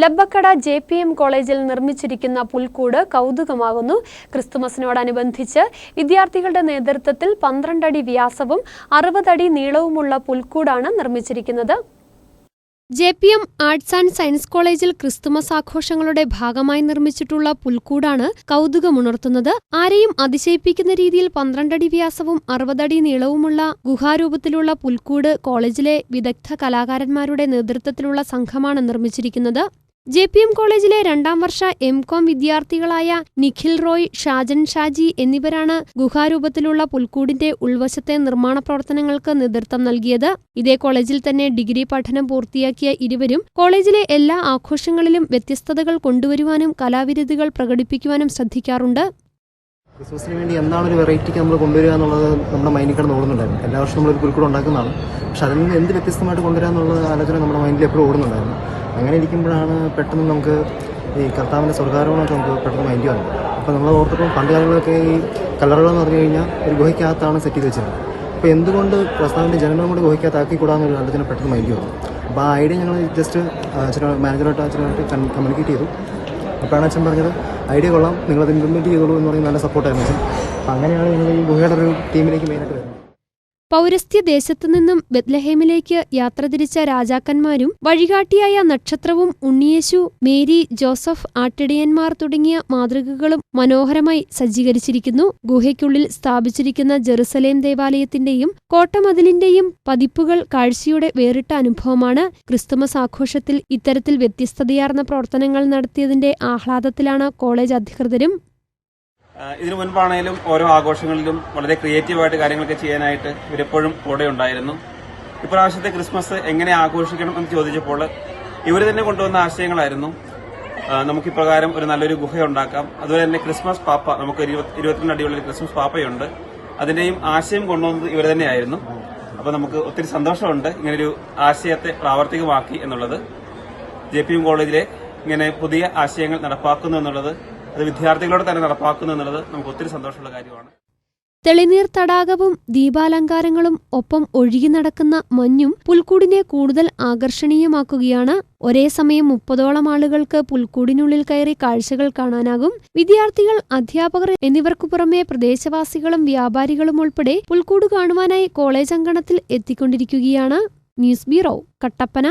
Labbakkada J P M കോളേജിൽ നിർമ്മിച്ചിരിക്കുന്ന പുൽക്കൂട് കൗതുകമാകുന്നു. ക്രിസ്തുമസിനോടനുബന്ധിച്ച് വിദ്യാർത്ഥികളുടെ നേതൃത്വത്തിൽ പന്ത്രണ്ടടി വ്യാസവും അറുപതടി നീളവുമുള്ള പുൽക്കൂടാണ് നിർമ്മിച്ചിരിക്കുന്നത്. J P M arts and science കോളേജിൽ ക്രിസ്തുമസ് ആഘോഷങ്ങളുടെ ഭാഗമായി നിർമ്മിച്ചിട്ടുള്ള പുൽക്കൂടാണ് കൗതുകമുണർത്തുന്നത്. ആരെയും അതിശയിപ്പിക്കുന്ന രീതിയിൽ പന്ത്രണ്ടടി വ്യാസവും അറുപതടി നീളവുമുള്ള ഗുഹാരൂപത്തിലുള്ള പുൽക്കൂട് കോളേജിലെ വിദഗ്ധ കലാകാരന്മാരുടെ നേതൃത്വത്തിലുള്ള സംഘമാണ് നിർമ്മിച്ചിരിക്കുന്നത്. ജെ പി എം കോളേജിലെ രണ്ടാം വർഷ എം കോം വിദ്യാർത്ഥികളായ നിഖിൽ റോയ് ഷാജൻ ഷാജി എന്നിവരാണ് ഗുഹാരൂപത്തിലുള്ള പുൽക്കൂടിന്റെ ഉൾവശത്തെ നിർമ്മാണ പ്രവർത്തനങ്ങൾക്ക് നേതൃത്വം നൽകിയത്. ഇതേ കോളേജിൽ തന്നെ ഡിഗ്രി പഠനം പൂർത്തിയാക്കിയ ഇരുവരും കോളേജിലെ എല്ലാ ആഘോഷങ്ങളിലും വ്യത്യസ്തതകൾ കൊണ്ടുവരുവാനും കലാവിരുതുകൾ പ്രകടിപ്പിക്കുവാനും ശ്രദ്ധിക്കാറുണ്ട്. ക്രിസ്മസിന് വേണ്ടി എന്താണ് ഒരു വെറൈറ്റിക്ക് നമ്മൾ കൊണ്ടുവരിക എന്നുള്ളത് നമ്മുടെ മൈൻഡിൽ കിടന്ന് ഓടുന്നുണ്ടായിരുന്നു. എല്ലാ വർഷവും നമ്മളൊരു പുൽക്കൂട് ഉണ്ടാക്കുന്നതാണ് പക്ഷെ അതിൽ നിന്ന് എന്ത് വ്യത്യസ്തമായിട്ട് കൊണ്ടുവരിക എന്നുള്ള ആലോചന നമ്മുടെ മൈൻഡിൽ എപ്പോഴും ഓടുന്നുണ്ടായിരുന്നു. അങ്ങനെ ഇരിക്കുമ്പോഴാണ് പെട്ടെന്ന് നമുക്ക് ഈ കർത്താവിന്റെ സ്വർഗാരോഹണമൊക്കെ നമുക്ക് പെട്ടെന്ന് മൈൻഡ് വന്നത്. അപ്പോൾ നമ്മൾ ഓർത്തപ്പോൾ പണ്ട് കാലങ്ങളൊക്കെ ഈ കല്ലറകൾ പറഞ്ഞു കഴിഞ്ഞാൽ ഒരു ഗുഹയ്ക്കകത്താണ് സെറ്റ് ചെയ്ത് വെച്ചിരുന്നത്. അപ്പോൾ എന്തുകൊണ്ട് പ്രസ്താവിന്റെ ജനനം കൂടെ ഗുഹയ്ക്കകത്താക്കിക്കൂടാന്നൊരു ആലോചന പെട്ടെന്ന് മൈൻഡ് വന്നു. അപ്പോൾ ആ ഐഡിയ ഞങ്ങൾ ജസ്റ്റ് അച്ഛനോ മാനേജറായിട്ട് അച്ഛനായിട്ട് കമ്മ്യൂണിക്കേറ്റ് ചെയ്തു. അപ്പോഴാണ് അച്ഛൻ പറഞ്ഞത് ഐഡിയ കൊള്ളാം നിങ്ങളത് ഇംപ്ലിമെന്റ് ചെയ്തോളൂ എന്ന് പറഞ്ഞാൽ നല്ല സപ്പോർട്ടായിരുന്നു അച്ഛൻ. അപ്പോൾ അങ്ങനെയാണ് ഞങ്ങൾ ഈ ഗുഹയുടെ ഒരു ടീമിലേക്ക് മെയിനായിട്ട് വരുന്നത്. പൗരസ്ത്യ ദേശത്തു നിന്നും ബെത്ലഹേമിലേക്ക് യാത്ര തിരിച്ച രാജാക്കന്മാരും വഴികാട്ടിയായ നക്ഷത്രവും ഉണ്ണിയേശു മേരി ജോസഫ് ആട്ടിടയന്മാർ തുടങ്ങിയ മാതൃകകളും മനോഹരമായി സജ്ജീകരിച്ചിരിക്കുന്നു. ഗുഹയ്ക്കുള്ളിൽ സ്ഥാപിച്ചിരിക്കുന്ന ജെറുസലേം ദേവാലയത്തിന്റെയും കോട്ടമതിലിന്റെയും പതിപ്പുകൾ കാഴ്ചയുടെ വേറിട്ട അനുഭവമാണ്. ക്രിസ്തുമസ് ആഘോഷത്തിൽ ഇത്തരത്തിൽ വ്യത്യസ്തതയാർന്ന പ്രവർത്തനങ്ങൾ നടത്തിയതിന്റെ ആഹ്ലാദത്തിലാണ് കോളേജ് അധികൃതരും ഇതിനു മുൻപാണേലും ഓരോ ആഘോഷങ്ങളിലും വളരെ ക്രിയേറ്റീവായിട്ട് കാര്യങ്ങളൊക്കെ ചെയ്യാനായിട്ട് ഇവരെപ്പോഴും കൂടെ ഉണ്ടായിരുന്നു. ഇപ്രാവശ്യത്തെ ക്രിസ്മസ് എങ്ങനെ ആഘോഷിക്കണം എന്ന് ചോദിച്ചപ്പോൾ ഇവർ തന്നെ കൊണ്ടുവന്ന ആശയങ്ങളായിരുന്നു. നമുക്ക് ഇപ്രകാരം ഒരു നല്ലൊരു ഗുഹ ഉണ്ടാക്കാം അതുപോലെ തന്നെ ക്രിസ്മസ് പാപ്പ നമുക്ക് ഇരുപത്തി- ഇരുപത്തിരണ്ട് അടിയുള്ള ക്രിസ്മസ് പാപ്പയുണ്ട്. അതിന്റെയും ആശയം കൊണ്ടുവന്നത് ഇവർ തന്നെയായിരുന്നു. അപ്പോൾ നമുക്ക് ഒത്തിരി സന്തോഷമുണ്ട് ഇങ്ങനൊരു ആശയത്തെ പ്രാവർത്തികമാക്കി എന്നുള്ളത്. ജെ പി എം കോളേജിലെ ഇങ്ങനെ പുതിയ ആശയങ്ങൾ നടപ്പാക്കുന്നു എന്നുള്ളത് അത് വിദ്യാർത്ഥികളോട് തന്നെ നടപ്പാക്കുന്നു എന്നുള്ളത് നമുക്ക് ഒത്തിരി സന്തോഷമുള്ള കാര്യമാണ്. തെളിനീർ തടാകവും ദീപാലങ്കാരങ്ങളും ഒപ്പം ഒഴുകി നടക്കുന്ന മഞ്ഞും പുൽക്കൂടിനെ കൂടുതൽ ആകർഷണീയമാക്കുകയാണ്. ഒരേ സമയം മുപ്പതോളം ആളുകൾക്ക് പുൽക്കൂടിനുള്ളിൽ കയറി കാഴ്ചകൾ കാണാനാകും. വിദ്യാർത്ഥികൾ അധ്യാപകർ എന്നിവർക്കു പുറമെ പ്രദേശവാസികളും വ്യാപാരികളും ഉൾപ്പെടെ പുൽക്കൂട് കാണുവാനായി കോളേജ് അങ്കണത്തിൽ എത്തിക്കൊണ്ടിരിക്കുകയാണ്. News bureau Kattappana.